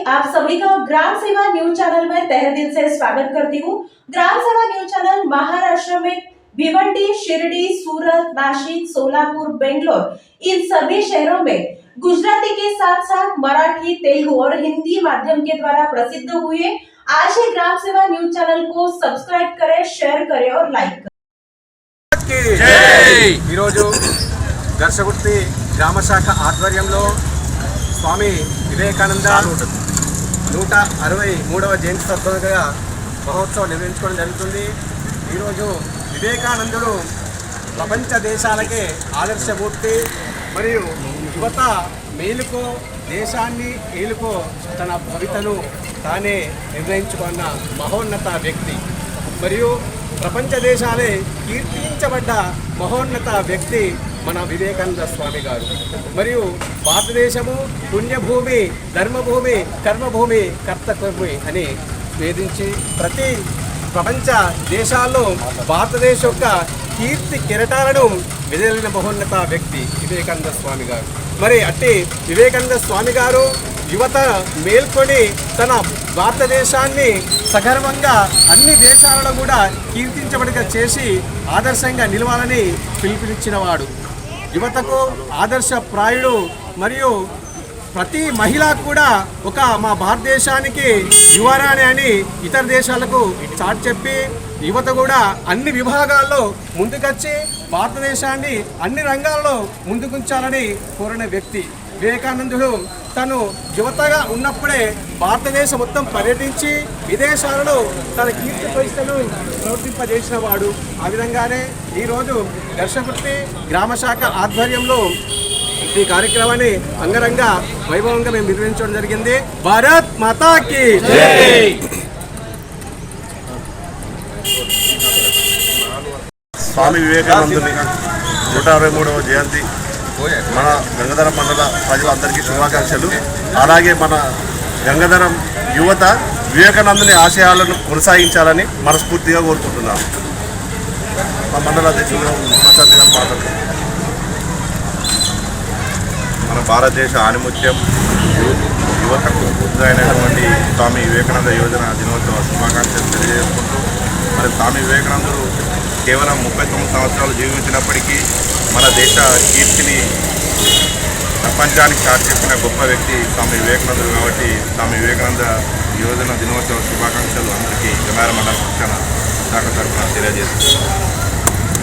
आप सभी का ग्राम सेवा न्यूज चैनल में तहे दिल से स्वागत करती हूँ ग्राम सेवा न्यूज चैनल महाराष्ट्र में भिवंडी शिरडी सूरत नासिक सोलापुर बेंगलोर इन सभी शहरों में गुजराती के साथ साथ मराठी तेलुगु और हिंदी माध्यम के द्वारा प्रसिद्ध हुए आज ही ग्राम सेवा न्यूज चैनल को सब्सक्राइब करें शेयर करें और लाइक करें కి జై! ఈరోజు దర్శకుర్తి గ్రామ శాఖ ఆధ్వర్యంలో స్వామి వివేకానంద నూట అరవై మూడవ జయంతి సందర్భంగా మహోత్సవం నిర్వహించుకోవడం జరుగుతుంది. ఈరోజు వివేకానందుడు ప్రపంచ దేశాలకే ఆదర్శమూర్తి మరియు యువత మేలుకో దేశాన్ని ఏలుకో తన భవితను తానే నిర్ణయించుకున్న మహోన్నత వ్యక్తి. మరియు ప్రపంచ దేశాలే కీర్తించబడ్డ మహోన్నత వ్యక్తి మన వివేకానంద స్వామి గారు. మరియు భారతదేశము పుణ్యభూమి ధర్మభూమి కర్మభూమి కర్తభూమి అని వేధించి ప్రతి ప్రపంచ దేశాల్లో భారతదేశం యొక్క కీర్తి కిరటాలను వెదలిన బహున్నత వ్యక్తి వివేకానంద స్వామి గారు. మరి అట్టి వివేకానంద స్వామి గారు యువత మేల్కొని తన భారతదేశాన్ని సగర్వంగా అన్ని దేశాలలో కూడా కీర్తించబడిగా చేసి ఆదర్శంగా నిలవాలని పిలుపునిచ్చినవాడు. యువతకు ఆదర్శప్రాయుడు మరియు ప్రతి మహిళ కూడా ఒక మా భారతదేశానికి యువరాణి అని ఇతర దేశాలకు చాటి చెప్పి యువత కూడా అన్ని విభాగాల్లో ముందుకొచ్చి భారతదేశాన్ని అన్ని రంగాల్లో ముందుకుంచాలని కోరిన వ్యక్తి. వివేకానందుడు తను యువతగా ఉన్నప్పుడే భారతదేశం మొత్తం పర్యటించి విదేశాలలో తన కీర్తి ప్రతిష్టను ప్రవర్తింపజేసిన వాడు ఆ విధంగానే ఈరోజు దర్శకుర్తి గ్రామ శాఖ ఆధ్వర్యంలో ఈ కార్యక్రమాన్ని అంగరంగ వైభవంగా మేము నిర్వహించడం జరిగింది. భారత్ మాతాకి స్వామి వివేకానందుని నూట అరవై మూడవ జయంతి మన గంగాధర మండల ప్రజలందరికీ శుభాకాంక్షలు. అలాగే మన గంగాధరం యువత వివేకానందుని ఆశయాలను కొనసాగించాలని మనస్ఫూర్తిగా కోరుకుంటున్నాను మా మండల అధ్యక్షులు ప్రసాద్ గారు మన భారతదేశ ఆనిముత్యం యువతకు అయినటువంటి స్వామి వివేకానంద యోజన దినోత్సవ శుభాకాంక్షలు తెలియజేసుకుంటూ మరి స్వామి వివేకానందుడు కేవలం ముప్పై తొమ్మిది సంవత్సరాలు జీవించినప్పటికీ మన దేశ కీర్తిని ప్రపంచానికి చాటి చెప్పిన గొప్ప వ్యక్తి స్వామి వివేకానందుడు కాబట్టి స్వామి వివేకానంద యోజన దినోత్సవ శుభాకాంక్షలు అందరికీ గమార మండల పక్షాన శాఖ తరఫున తెలియజేస్తున్నాను